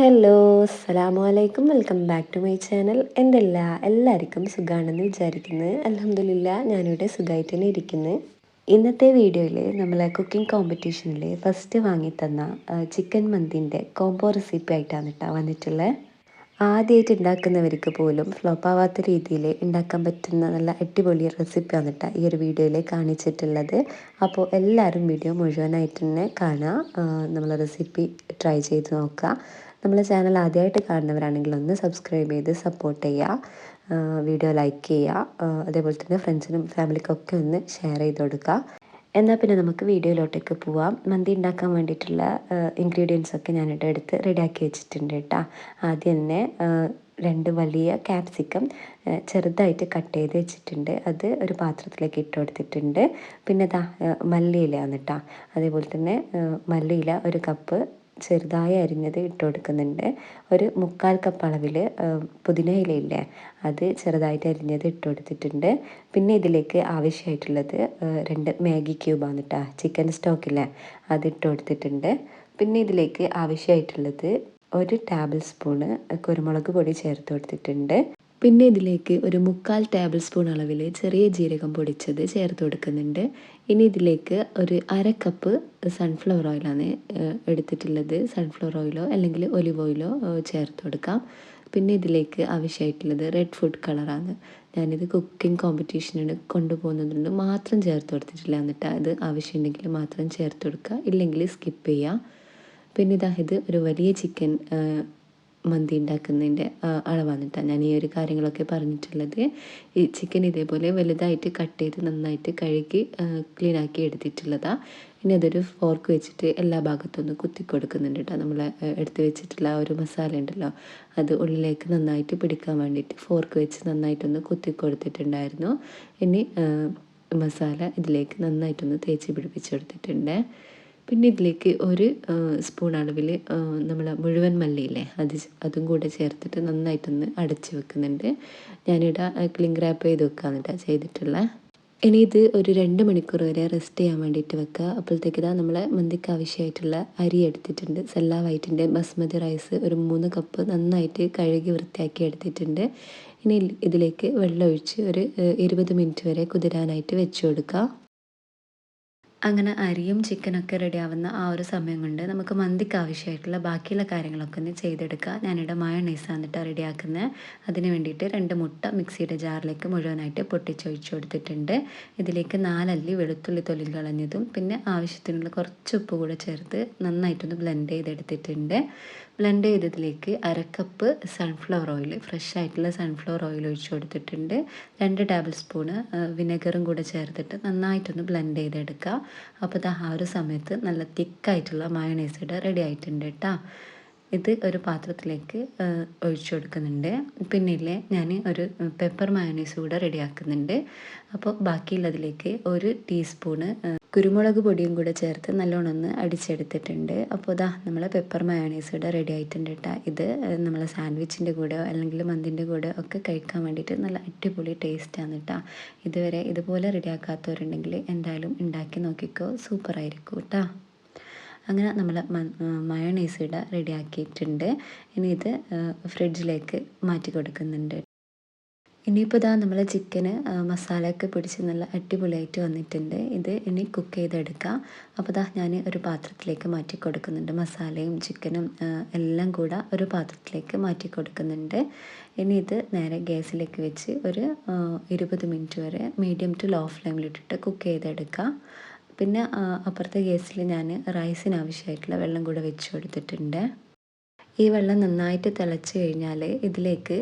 Hello അസ്സലാമു അലൈക്കും welcome back to my channel. എന്റെ എല്ലാ എല്ലാവർക്കും സുഖമാണെന്ന് വിചാരിക്കുന്നത് അലഹമില്ല ഞാനിവിടെ സുഖമായിട്ട് തന്നെ ഇരിക്കുന്നു. ഇന്നത്തെ വീഡിയോയിൽ നമ്മൾ കുക്കിംഗ് കോമ്പറ്റീഷനിൽ ഫസ്റ്റ് വാങ്ങിത്തന്ന ചിക്കൻ മന്തിന്റെ കോംബോ റെസിപ്പി ആയിട്ടാണ് കേട്ടോ വന്നിട്ടുള്ളത് ആദ്യമായിട്ട് ഉണ്ടാക്കുന്നവർക്ക് പോലും ഫ്ലോപ്പ് ആവാത്ത രീതിയിൽ ഉണ്ടാക്കാൻ പറ്റുന്ന നല്ല അടിപൊളി റെസിപ്പിയാണ് കേട്ടോ ഈ ഒരു വീഡിയോയിൽ കാണിച്ചിട്ടുള്ളത്. അപ്പോൾ എല്ലാവരും വീഡിയോ മുഴുവനായിട്ട് തന്നെ കാണുക നമ്മൾ റെസിപ്പി ട്രൈ ചെയ്ത് നോക്കുക നമ്മളെ ചാനൽ ആദ്യമായിട്ട് കാണുന്നവരാണെങ്കിൽ ഒന്ന് സബ്സ്ക്രൈബ് ചെയ്ത് സപ്പോർട്ട് ചെയ്യുക. വീഡിയോ ലൈക്ക് ചെയ്യുക. അതേപോലെ തന്നെ ഫ്രണ്ട്സിനും ഫാമിലിക്കൊക്കെ ഒന്ന് ഷെയർ ചെയ്ത് കൊടുക്കുക. എന്നാൽ പിന്നെ നമുക്ക് വീഡിയോയിലോട്ടേക്ക് പോവാം. മന്തി ഉണ്ടാക്കാൻ വേണ്ടിയിട്ടുള്ള ഇൻഗ്രീഡിയൻസ് ഒക്കെ ഞാനിട്ട് എടുത്ത് റെഡിയാക്കി വെച്ചിട്ടുണ്ട് കേട്ടോ. ആദ്യം തന്നെ രണ്ട് വലിയ ക്യാപ്സിക്കം ചെറുതായിട്ട് കട്ട് ചെയ്ത് വെച്ചിട്ടുണ്ട്. അത് ഒരു പാത്രത്തിലേക്ക് ഇട്ട് കൊടുത്തിട്ടുണ്ട്. പിന്നെ ദാ മല്ലിയില ആണ് കേട്ടോ. അതേപോലെ തന്നെ മല്ലിയില ഒരു കപ്പ് ചെറുതായി അരിഞ്ഞത് ഇട്ട് കൊടുക്കുന്നുണ്ട്. ഒരു മുക്കാൽ കപ്പ് അളവിൽ പുതിന ഇലയില്ലേ അത് ചെറുതായിട്ട് അരിഞ്ഞത് ഇട്ട് കൊടുത്തിട്ടുണ്ട്. പിന്നെ ഇതിലേക്ക് ആവശ്യമായിട്ടുള്ളത് രണ്ട് മാഗി ക്യൂബാണ് കേട്ടോ ചിക്കൻ സ്റ്റോക്കില്ലേ അത് ഇട്ട് കൊടുത്തിട്ടുണ്ട്. പിന്നെ ഇതിലേക്ക് ആവശ്യമായിട്ടുള്ളത് ഒരു ടേബിൾ സ്പൂണ് കുരുമുളക് പൊടി ചേർത്ത് കൊടുത്തിട്ടുണ്ട്. പിന്നെ ഇതിലേക്ക് ഒരു മുക്കാൽ ടേബിൾ സ്പൂൺ അളവിൽ ചെറിയ ജീരകം പൊടിച്ചത് ചേർത്ത് കൊടുക്കുന്നുണ്ട്. ഇനി ഇതിലേക്ക് ഒരു അര കപ്പ് സൺഫ്ലവർ ഓയിലാണ് എടുത്തിട്ടുള്ളത്. സൺഫ്ലവർ ഓയിലോ അല്ലെങ്കിൽ ഒലിവ് ഓയിലോ ചേർത്ത് കൊടുക്കാം. പിന്നെ ഇതിലേക്ക് ആവശ്യമായിട്ടുള്ളത് റെഡ് ഫുഡ് കളറാണ് ഞാനിത് കുക്കിംഗ് കോമ്പറ്റീഷനിന് കൊണ്ടുപോകുന്നതുകൊണ്ട് മാത്രം ചേർത്ത് കൊടുത്തിട്ടില്ല. എന്നിട്ട് അത് ആവശ്യമുണ്ടെങ്കിൽ മാത്രം ചേർത്ത് കൊടുക്കുക. ഇല്ലെങ്കിൽ സ്കിപ്പ് ചെയ്യുക. പിന്നെ ഇതാ ഇത് ഒരു വലിയ ചിക്കൻ മന്തി ഉണ്ടാക്കുന്നതിന്റെ അളവാണ് കേട്ടോ ഞാൻ ഈ ഒരു കാര്യങ്ങളൊക്കെ പറഞ്ഞിട്ടുള്ളത്. ഈ ചിക്കൻ ഇതേപോലെ വലുതായിട്ട് കട്ട് ചെയ്ത് നന്നായിട്ട് കഴുകി ക്ലീൻ ആക്കി എടുത്തിട്ടുള്ളതാണ് ഇനി അതൊരു ഫോർക്ക് വെച്ചിട്ട് എല്ലാ ഭാഗത്തൊന്ന് കുത്തി കൊടുക്കുന്നുണ്ട് കേട്ടോ. നമ്മൾ എടുത്ത് വെച്ചിട്ടുള്ള ഒരു മസാല ഉണ്ടല്ലോ അത് ഉള്ളിലേക്ക് നന്നായിട്ട് പിടിക്കാൻ വേണ്ടിയിട്ട് ഫോർക്ക് വെച്ച് നന്നായിട്ടൊന്ന് കുത്തി കൊടുത്തിട്ടുണ്ടായിരുന്നു. ഇനി മസാല ഇതിലേക്ക് നന്നായിട്ടൊന്ന് തേച്ച് പിടിപ്പിച്ചെടുത്തിട്ടുണ്ട് പിന്നെ ഇതിലേക്ക് ഒരു സ്പൂൺ അളവിൽ നമ്മൾ മുഴുവൻ മല്ലിയില്ലേ അത് അതും കൂടെ ചേർത്തിട്ട് നന്നായിട്ടൊന്ന് അടച്ച് വെക്കുന്നുണ്ട്. ഞാനിവിടെ ക്ലിങ് റാപ്പ് ചെയ്ത് വെക്കാന്നിട്ടാണ് ചെയ്തിട്ടുള്ള. ഇനി ഇത് ഒരു രണ്ട് മണിക്കൂർ വരെ റെസ്റ്റ് ചെയ്യാൻ വേണ്ടിയിട്ട് വെക്കുക അപ്പോഴത്തേക്ക് ഇതാ നമ്മൾ മന്തിക്ക് ആവശ്യമായിട്ടുള്ള അരി എടുത്തിട്ടുണ്ട്. സെല്ല വൈറ്റിന്റെ ബസ്മതി റൈസ് ഒരു മൂന്ന് കപ്പ് നന്നായിട്ട് കഴുകി വൃത്തിയാക്കി എടുത്തിട്ടുണ്ട്. ഇനി ഇതിലേക്ക് വെള്ളം ഒഴിച്ച് ഒരു ഇരുപത് മിനിറ്റ് വരെ കുതിരാനായിട്ട് വെച്ച് കൊടുക്കുക അങ്ങനെ അരിയും ചിക്കനൊക്കെ റെഡിയാവുന്ന ആ ഒരു സമയം കൊണ്ട് നമുക്ക് മന്തിക്ക് ആവശ്യമായിട്ടുള്ള ബാക്കിയുള്ള കാര്യങ്ങളൊക്കെ ഒന്ന് ചെയ്തെടുക്കുക. ഞാനിവിടെ മയണൈസ് വന്നിട്ട് റെഡിയാക്കുന്നത് അതിന് വേണ്ടിയിട്ട് രണ്ട് മുട്ട മിക്സിയുടെ ജാറിലേക്ക് മുഴുവനായിട്ട് പൊട്ടിച്ചൊഴിച്ചു കൊടുത്തിട്ടുണ്ട്. ഇതിലേക്ക് നാലല്ലി വെളുത്തുള്ളി തൊലി കളഞ്ഞതും പിന്നെ ആവശ്യത്തിനുള്ള കുറച്ച് ഉപ്പ് കൂടെ ചേർത്ത് നന്നായിട്ടൊന്ന് ബ്ലെൻഡ് ചെയ്തെടുത്തിട്ടുണ്ട്. ബ്ലെൻഡ് ചെയ്തതിലേക്ക് അരക്കപ്പ് സൺഫ്ലവർ ഓയിൽ ഫ്രഷ് ആയിട്ടുള്ള സൺഫ്ലവർ ഓയിൽ ഒഴിച്ച് കൊടുത്തിട്ടുണ്ട്. രണ്ട് ടേബിൾ സ്പൂണ് വിനെഗറും കൂടെ ചേർത്തിട്ട് നന്നായിട്ടൊന്ന് ബ്ലെൻഡ് ചെയ്തെടുക്കുക. അപ്പോൾ ആ ഒരു സമയത്ത് നല്ല തിക്കായിട്ടുള്ള മയോണൈസ് റെഡി ആയിട്ടുണ്ട് കേട്ടോ ഇത് ഒരു പാത്രത്തിലേക്ക് ഒഴിച്ചു കൊടുക്കുന്നുണ്ട്. പിന്നില്ലേ ഞാൻ ഒരു പെപ്പർ മയോണൈസ് കൂടെ റെഡിയാക്കുന്നുണ്ട് അപ്പോൾ ബാക്കിയുള്ളതിലേക്ക് ഒരു ടീസ്പൂണ് കുരുമുളക് പൊടിയും കൂടെ ചേർത്ത് നല്ലോണം ഒന്ന് അടിച്ചെടുത്തിട്ടുണ്ട്. അപ്പോൾ ഇതാ നമ്മൾ പെപ്പർ മയോണൈസ് ഇവിടെ റെഡി ആയിട്ടുണ്ട് കേട്ടോ ഇത് നമ്മളെ സാൻഡ്വിച്ചിന്റെ കൂടെ അല്ലെങ്കിൽ മന്തിന്റെ കൂടെ ഒക്കെ കഴിക്കാൻ വേണ്ടിയിട്ട് നല്ല അടിപൊളി ടേസ്റ്റാണ് കേട്ടോ ഇതുവരെ ഇതുപോലെ റെഡിയാക്കാത്തവരുണ്ടെങ്കിൽ എന്തായാലും ഉണ്ടാക്കി നോക്കിക്കോ. സൂപ്പറായിരിക്കും കേട്ടോ അങ്ങനെ നമ്മൾ മയോണൈസ് ഇവിടെ റെഡിയാക്കിയിട്ടുണ്ട് ഇനി ഇത് ഫ്രിഡ്ജിലേക്ക് മാറ്റി കൊടുക്കുന്നുണ്ട് ഇനിയിപ്പോൾ ഇതാ നമ്മൾ ചിക്കന് മസാലയൊക്കെ പിടിച്ച് നല്ല അടിപൊളിയായിട്ട് വന്നിട്ടുണ്ട്. ഇത് ഇനി കുക്ക് ചെയ്തെടുക്കാം. അപ്പോൾ ഇതാ ഞാൻ ഒരു പാത്രത്തിലേക്ക് മാറ്റി കൊടുക്കുന്നുണ്ട്. മസാലയും ചിക്കനും എല്ലാം കൂടെ ഒരു പാത്രത്തിലേക്ക് മാറ്റി കൊടുക്കുന്നുണ്ട്. ഇനി ഇത് നേരെ ഗ്യാസിലേക്ക് വെച്ച് ഒരു ഇരുപത് മിനിറ്റ് വരെ മീഡിയം ടു ലോ ഫ്ലെയിമിലിട്ടിട്ട് കുക്ക് ചെയ്തെടുക്കാം. പിന്നെ അപ്പുറത്തെ ഗ്യാസിൽ ഞാൻ റൈസിന് ആവശ്യമായിട്ടുള്ള വെള്ളം കൂടെ വെച്ച് കൊടുത്തിട്ടുണ്ട്. ഈ വെള്ളം നന്നായിട്ട് തിളച്ച് കഴിഞ്ഞാൽ ഇതിലേക്ക്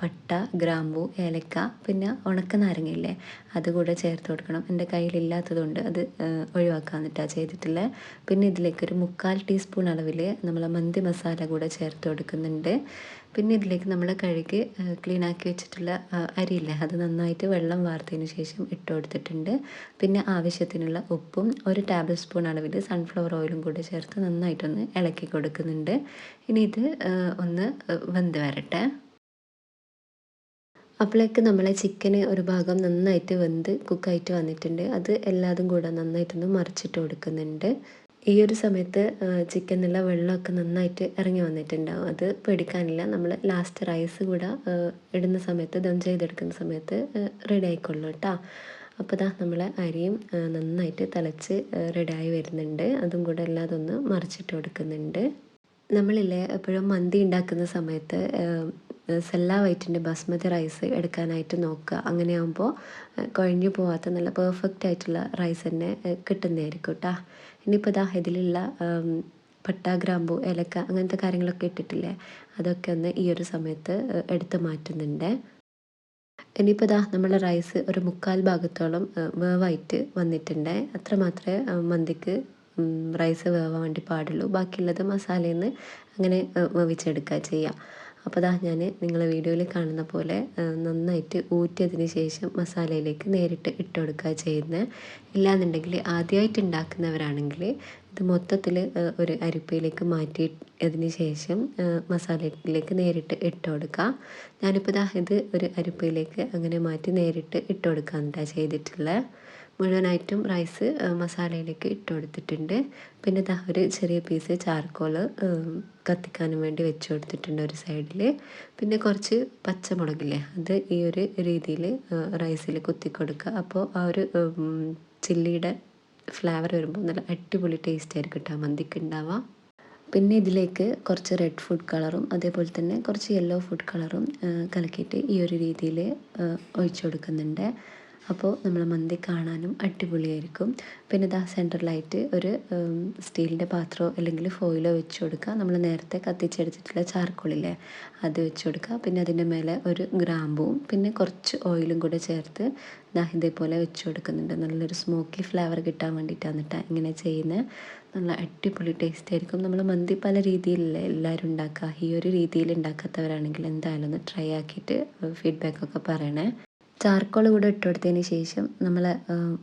പട്ട ഗ്രാമ്പു ഏലക്ക പിന്നെ ഉണക്ക നാരങ്ങയില്ലേ അതുകൂടെ ചേർത്ത് കൊടുക്കണം. എന്റെ കയ്യിലില്ലാത്തതുകൊണ്ട് അത് ഒഴിവാക്കാൻ ഒഴിവാക്കാന്നിട്ടാണ് ചെയ്തിട്ടുള്ളത് പിന്നെ ഇതിലേക്ക് ഒരു മുക്കാൽ ടീസ്പൂൺ അളവിൽ നമ്മൾ മന്തി മസാല കൂടെ ചേർത്ത് കൊടുക്കുന്നുണ്ട്. പിന്നെ ഇതിലേക്ക് നമ്മൾ കഴുകി ക്ലീൻ ആക്കി വെച്ചിട്ടുള്ള അരിയില്ലേ അത് നന്നായിട്ട് വെള്ളം വാർത്തതിന് ശേഷം ഇട്ട് കൊടുത്തിട്ടുണ്ട്. പിന്നെ ആവശ്യത്തിനുള്ള ഉപ്പും ഒരു ടേബിൾ സ്പൂൺ അളവിൽ സൺഫ്ലവർ ഓയിലും കൂടി ചേർത്ത് നന്നായിട്ടൊന്ന് ഇളക്കി കൊടുക്കുന്നുണ്ട്. ഇനി ഇത് ഒന്ന് വെന്ത് വരട്ടെ. അപ്പോഴേക്ക് നമ്മളെ ചിക്കന് ഒരു ഭാഗം നന്നായിട്ട് വെന്ത് കുക്കായിട്ട് വന്നിട്ടുണ്ട്. അത് എല്ലാതും കൂടെ നന്നായിട്ടൊന്ന് മറിച്ചിട്ട് കൊടുക്കുന്നുണ്ട്. ഈ ഒരു സമയത്ത് ചിക്കനിലുള്ള വെള്ളമൊക്കെ നന്നായിട്ട് ഇറങ്ങി വന്നിട്ടുണ്ടാവും. അത് പേടിക്കാനില്ല. നമ്മൾ ലാസ്റ്റ് റൈസ് കൂടെ ഇടുന്ന സമയത്ത് ദം ചെയ്തെടുക്കുന്ന സമയത്ത് റെഡി ആയിക്കൊള്ളൂ കേട്ടോ അപ്പോൾ ഇതാ നമ്മളെ അരിയും നന്നായിട്ട് തിളച്ച് റെഡിയായി വരുന്നുണ്ട്. അതും കൂടെ എല്ലാം അതൊന്ന് മറിച്ചിട്ട് കൊടുക്കുന്നുണ്ട്. നമ്മളില്ലേ എപ്പോഴും മന്തി ഉണ്ടാക്കുന്ന സമയത്ത് സെല്ല വൈറ്റിന്റെ ബസ്മതി റൈസ് എടുക്കാനായിട്ട് നോക്കുക. അങ്ങനെയാകുമ്പോൾ കുഴഞ്ഞു പോവാത്ത നല്ല പെർഫെക്റ്റ് ആയിട്ടുള്ള റൈസ് തന്നെ കിട്ടുന്നതായിരിക്കും കേട്ടോ ഇനിയിപ്പോൾ ദാ ഇതിലുള്ള പട്ട ഗ്രാമ്പു ഏലക്ക അങ്ങനത്തെ കാര്യങ്ങളൊക്കെ ഇട്ടിട്ടില്ലേ? അതൊക്കെ ഒന്ന് ഈ ഒരു സമയത്ത് എടുത്ത് മാറ്റുന്നുണ്ട്. ഇനിയിപ്പോൾ ഇതാ നമ്മളെ റൈസ് ഒരു മുക്കാൽ ഭാഗത്തോളം വേവായിട്ട് വന്നിട്ടുണ്ട്. അത്ര മാത്രമേ മന്തിക്ക് റൈസ് വേവാൻ വേണ്ടി പാടുള്ളൂ. ബാക്കിയുള്ളത് മസാലയിൽ നിന്ന് അങ്ങനെ വേവിച്ചെടുക്കുക ചെയ്യുക അപ്പോൾ അതാ ഞാൻ നിങ്ങളെ വീഡിയോയിൽ കാണുന്ന പോലെ നന്നായിട്ട് ഊറ്റിയതിന് ശേഷം മസാലയിലേക്ക് നേരിട്ട് ഇട്ട് കൊടുക്കുക ചെയ്യുന്നത് ഇല്ലാന്നുണ്ടെങ്കിൽ ആദ്യമായിട്ട് ഉണ്ടാക്കുന്നവരാണെങ്കിൽ ഇത് മൊത്തത്തിൽ ഒരു അരിപ്പയിലേക്ക് മാറ്റി അതിന് ശേഷം മസാലയിലേക്ക് നേരിട്ട് ഇട്ട് കൊടുക്കുക ഞാനിപ്പോൾ ഇതാ ഇത് ഒരു അരിപ്പയിലേക്ക് അങ്ങനെ മാറ്റി നേരിട്ട് ഇട്ട് കൊടുക്കാമെന്നിട്ടാണ് ചെയ്തിട്ടുള്ളത് മുഴുവനായിട്ടും റൈസ് മസാലയിലേക്ക് ഇട്ട് കൊടുത്തിട്ടുണ്ട്. പിന്നെ ദാ ഒരു ചെറിയ പീസ് ചാർക്കോൾ കത്തിക്കാനും വേണ്ടി വെച്ച് കൊടുത്തിട്ടുണ്ട് ഒരു സൈഡിൽ പിന്നെ കുറച്ച് പച്ചമുളകില്ലേ അത് ഈ ഒരു രീതിയിൽ റൈസിൽ കുത്തി കൊടുക്കുക. അപ്പോൾ ആ ഒരു ചില്ലിയുടെ ഫ്ലേവർ വരുമ്പോൾ നല്ല അടിപൊളി ടേസ്റ്റ് ആയിരിക്കും കേട്ടോ മന്തിക്ക് ഉണ്ടാവുക പിന്നെ ഇതിലേക്ക് കുറച്ച് റെഡ് ഫുഡ് കളറും അതേപോലെ തന്നെ കുറച്ച് യെല്ലോ ഫുഡ് കളറും കലക്കിയിട്ട് ഈ ഒരു രീതിയിൽ ഒഴിച്ചു കൊടുക്കുന്നുണ്ട്. അപ്പോൾ നമ്മൾ മന്തി കാണാനും അടിപൊളിയായിരിക്കും. പിന്നെ ഇതാ സെന്ററിലായിട്ട് ഒരു സ്റ്റീലിന്റെ പാത്രമോ അല്ലെങ്കിൽ ഫോയിലോ വെച്ച് കൊടുക്കുക. നമ്മൾ നേരത്തെ കത്തിച്ചെടുത്തിട്ടുള്ള ചാർക്കോളില്ലേ അത് വെച്ച് കൊടുക്കുക. പിന്നെ അതിന്റെ മേലെ ഒരു ഗ്രാമ്പുവും പിന്നെ കുറച്ച് ഓയിലും കൂടെ ചേർത്ത് ദാ ഇതേപോലെ വെച്ച് കൊടുക്കുന്നുണ്ട്. നല്ലൊരു സ്മോക്കി ഫ്ലേവർ കിട്ടാൻ വേണ്ടിയിട്ടാണ് കേട്ടോ ഇങ്ങനെ ചെയ്യുന്നത്. നല്ല അടിപൊളി ടേസ്റ്റ് ആയിരിക്കും. നമ്മൾ മന്തി പല രീതിയിലല്ലേ എല്ലാവരും ഉണ്ടാക്കുക. ഈ ഒരു രീതിയിൽ ഉണ്ടാക്കാത്തവരാണെങ്കിൽ എന്തായാലും ഒന്ന് ട്രൈ ആക്കിയിട്ട് ഫീഡ്ബാക്കൊക്കെ പറയണേ. ചാർക്കോൾ കൂടെ ഇട്ട് കൊടുത്തതിന് ശേഷം നമ്മൾ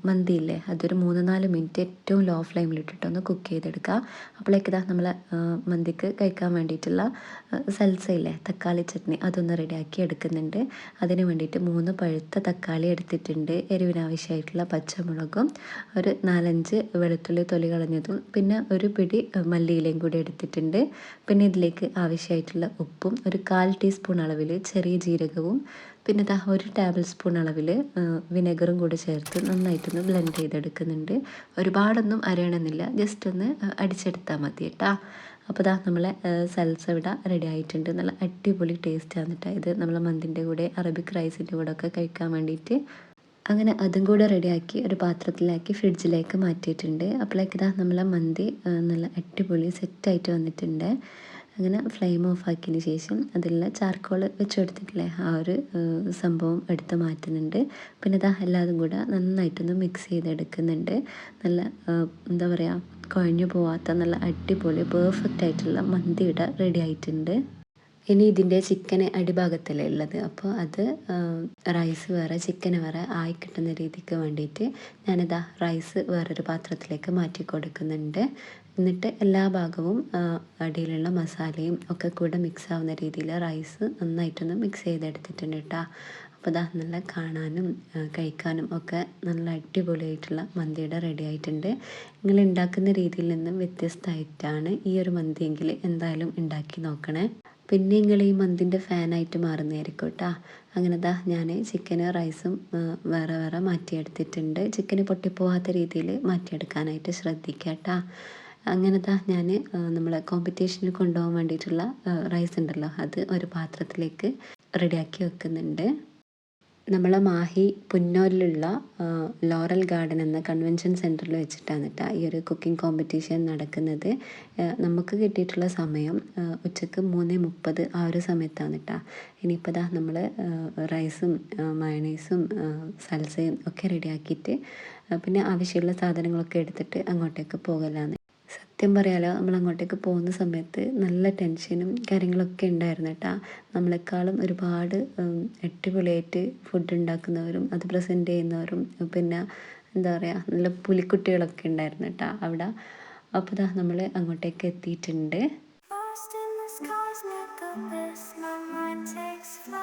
മന്തി ഇല്ലേ അതൊരു മൂന്ന് നാല് മിനിറ്റ് ഏറ്റവും ലോ ഫ്ലെയിമിൽ ഇട്ടിട്ട് ഒന്ന് കുക്ക് ചെയ്തെടുക്കുക അപ്പോഴേക്ക് ഇതാ നമ്മൾ മന്തിക്ക് കഴിക്കാൻ വേണ്ടിയിട്ടുള്ള സൽസ ഇല്ലേ തക്കാളി ചട്നി അതൊന്ന് റെഡിയാക്കി എടുക്കുന്നുണ്ട്. അതിന് വേണ്ടിയിട്ട് മൂന്ന് പഴുത്ത തക്കാളി എടുത്തിട്ടുണ്ട്. എരിവിനാവശ്യമായിട്ടുള്ള പച്ചമുളകും ഒരു നാലഞ്ച് വെളുത്തുള്ളി തൊലി കളഞ്ഞതും പിന്നെ ഒരു പിടി മല്ലിയിലയും കൂടി എടുത്തിട്ടുണ്ട്. പിന്നെ ഇതിലേക്ക് ആവശ്യമായിട്ടുള്ള ഉപ്പും ഒരു കാൽ ടീസ്പൂൺ അളവിൽ ചെറിയ ജീരകവും പിന്നെ ഇതാ ഒരു ടേബിൾ സ്പൂൺ അളവിൽ വിനെഗറും കൂടെ ചേർത്ത് നന്നായിട്ടൊന്ന് ബ്ലെൻഡ് ചെയ്തെടുക്കുന്നുണ്ട്. ഒരുപാടൊന്നും അരയണമെന്നില്ല. ജസ്റ്റ് ഒന്ന് അടിച്ചെടുത്താൽ മതി കേട്ടോ. അപ്പോൾ ഇതാ നമ്മളെ സൽസ ഇവിടെ റെഡി ആയിട്ടുണ്ട്. നല്ല അടിപൊളി ടേസ്റ്റ് ആണ് കേട്ടോ ഇത്. നമ്മളെ മന്തിന്റെ കൂടെ അറബിക് റൈസിന്റെ കൂടെ ഒക്കെ കഴിക്കാൻ വേണ്ടിയിട്ട്. അങ്ങനെ അതും കൂടെ റെഡിയാക്കി ഒരു പാത്രത്തിലാക്കി ഫ്രിഡ്ജിലേക്ക് മാറ്റിയിട്ടുണ്ട്. അപ്പോഴേക്ക് ഇതാ നമ്മളെ മന്തി നല്ല അടിപൊളി സെറ്റായിട്ട് വന്നിട്ടുണ്ട്. അങ്ങനെ ഫ്ലെയിം ഓഫ് ആക്കിയതിന് ശേഷം അതിലുള്ള ചാർക്കോൾ വെച്ച് കൊടുത്തിട്ടില്ലേ ആ ഒരു സംഭവം എടുത്ത് മാറ്റുന്നുണ്ട്. പിന്നെ ഇതാ എല്ലാതും കൂടെ നന്നായിട്ടൊന്ന് മിക്സ് ചെയ്തെടുക്കുന്നുണ്ട്. നല്ല എന്താ പറയുക കുഴഞ്ഞു പോവാത്ത നല്ല അടിപൊളി പെർഫെക്റ്റ് ആയിട്ടുള്ള മന്തിയുടെ റെഡി ആയിട്ടുണ്ട്. ഇനി ഇതിന്റെ ചിക്കൻ അടിഭാഗത്തല്ലേ ഉള്ളത്? അപ്പോൾ അത് റൈസ് വേറെ ചിക്കൻ വേറെ ആയി കിട്ടുന്ന രീതിക്ക് വേണ്ടിയിട്ട് ഞാനിതാ റൈസ് വേറൊരു പാത്രത്തിലേക്ക് മാറ്റി കൊടുക്കുന്നുണ്ട്. എന്നിട്ട് എല്ലാ ഭാഗവും അടിയിലുള്ള മസാലയും ഒക്കെ കൂടെ മിക്സ് ആവുന്ന രീതിയിൽ റൈസ് നന്നായിട്ടൊന്ന് മിക്സ് ചെയ്തെടുത്തിട്ടുണ്ട് കേട്ടോ അപ്പോൾ ഇതാ നല്ല കാണാനും കഴിക്കാനും ഒക്കെ നല്ല അടിപൊളിയായിട്ടുള്ള മന്തിയുടെ റെഡി ആയിട്ടുണ്ട്. നിങ്ങൾ ഉണ്ടാക്കുന്ന രീതിയിൽ നിന്നും വ്യത്യസ്തമായിട്ടാണ് ഈ ഒരു മന്തിയെങ്കിൽ എന്തായാലും ഉണ്ടാക്കി നോക്കണേ. പിന്നെ നിങ്ങൾ ഈ മന്തിന്റെ ഫാനായിട്ട് മാറുന്നതായിരിക്കും കേട്ടോ അങ്ങനെ ദാ ഞാൻ ചിക്കന് റൈസും വേറെ വേറെ മാറ്റിയെടുത്തിട്ടുണ്ട്. ചിക്കന് പൊട്ടിപ്പോവാത്ത രീതിയിൽ മാറ്റിയെടുക്കാനായിട്ട് ശ്രദ്ധിക്കാം കേട്ടോ അങ്ങനെ ദാ ഞാൻ നമ്മളെ കോമ്പറ്റീഷനിൽ കൊണ്ടുപോകാൻ വേണ്ടിയിട്ടുള്ള റൈസ് ഉണ്ടല്ലോ അത് ഒരു പാത്രത്തിലേക്ക് റെഡിയാക്കി വെക്കുന്നുണ്ട്. നമ്മളെ മാഹി പുന്നോലിലുള്ള ലോറൽ ഗാർഡൻ എന്ന കൺവെൻഷൻ സെന്ററിൽ വെച്ചിട്ടാണ് കേട്ടോ ഈ ഒരു കുക്കിംഗ് കോമ്പറ്റീഷൻ നടക്കുന്നത്. നമുക്ക് കിട്ടിയിട്ടുള്ള സമയം ഉച്ചയ്ക്ക് മൂന്ന് മുപ്പത് ആ ഒരു സമയത്താണ് കേട്ടോ ഇനിയിപ്പോൾ ദാ നമ്മൾ റൈസും മയണൈസും സൽസയും ഒക്കെ റെഡിയാക്കിയിട്ട് പിന്നെ ആവശ്യമുള്ള സാധനങ്ങളൊക്കെ എടുത്തിട്ട് അങ്ങോട്ടേക്ക് പോകലാന്ന് സത്യം പറയാലോ നമ്മൾ അങ്ങോട്ടേക്ക് പോകുന്ന സമയത്ത് നല്ല ടെൻഷനും കാര്യങ്ങളൊക്കെ ഉണ്ടായിരുന്നു കേട്ടോ നമ്മളെക്കാളും ഒരുപാട് അടിപൊളിയായിട്ട് ഫുഡ് ഉണ്ടാക്കുന്നവരും അത് പ്രസന്റ് ചെയ്യുന്നവരും പിന്നെ എന്താ പറയുക നല്ല പുലിക്കുട്ടികളൊക്കെ ഉണ്ടായിരുന്നു കേട്ടോ അവിടെ. അപ്പോൾ ഇതാ നമ്മൾ അങ്ങോട്ടേക്ക് എത്തിയിട്ടുണ്ട്. Pulsating, setting the my mind takes night.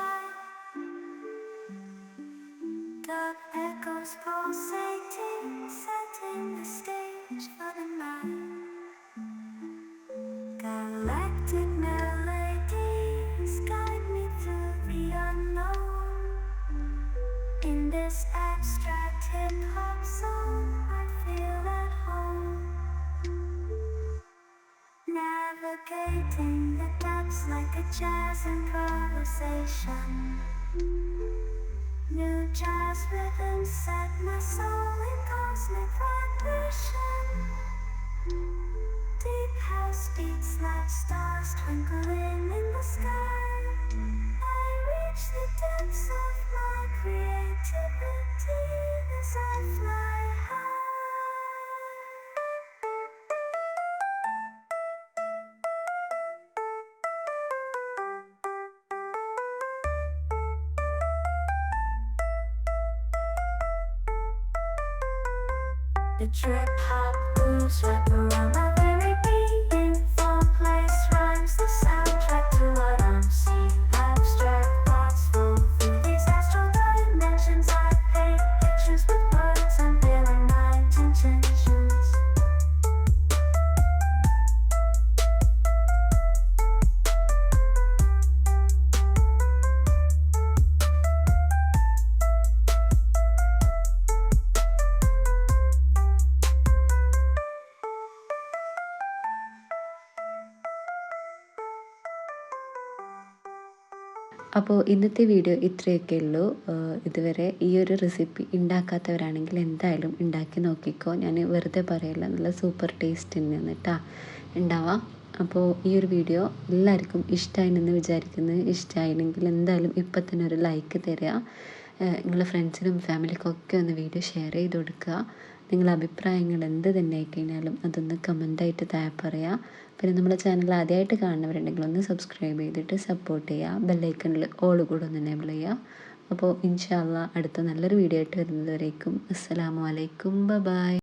Navigating the depths like a jazz improvisation. New jazz rhythms set my soul in cosmic vibration. Deep house beats like stars twinkling in the sky. I reach the depths of my creativity The trip hop grooves wrap around my അപ്പോൾ ഇന്നത്തെ video ഇത്രയൊക്കെ ഉള്ളൂ. ഇതുവരെ ഈ ഒരു recipe ഉണ്ടാക്കാത്തവരാണെങ്കിൽ എന്തായാലും ഉണ്ടാക്കി നോക്കിക്കോ. ഞാൻ വെറുതെ പറയല്ല നല്ല സൂപ്പർ ടേസ്റ്റ് തന്നെയാണ് കേട്ടോ ഉണ്ടാവാം അപ്പോൾ ഈ ഒരു വീഡിയോ എല്ലാവർക്കും ഇഷ്ടമായില്ലെന്ന് വിചാരിക്കുന്നു. ഇഷ്ടമായില്ലെങ്കിൽ എന്തായാലും ഇപ്പം തന്നെ ഒരു ലൈക്ക് തരിക നിങ്ങളുടെ ഫ്രണ്ട്സിനും ഫാമിലിക്കും ഒക്കെ ഒന്ന് വീഡിയോ ഷെയർ ചെയ്ത് കൊടുക്കുക നിങ്ങളുടെ അഭിപ്രായങ്ങൾ എന്ത് തന്നെ ആയിക്കഴിഞ്ഞാലും അതൊന്ന് കമന്റായിട്ട് താഴെ പറയുക പിന്നെ നമ്മുടെ ചാനൽ ആദ്യമായിട്ട് കാണുന്നവരുണ്ടെങ്കിൽ ഒന്ന് സബ്സ്ക്രൈബ് ചെയ്തിട്ട് സപ്പോർട്ട് ചെയ്യുക ബെല്ലൈക്കണിൽ ഓൾ കൂടെ ഒന്ന് എനേബിൾ ചെയ്യുക അപ്പോൾ ഇൻഷാല്ല അടുത്ത നല്ലൊരു വീഡിയോ ആയിട്ട് വരുന്നത് വരേക്കും. അസ്സലാമു അലൈക്കും. ബൈ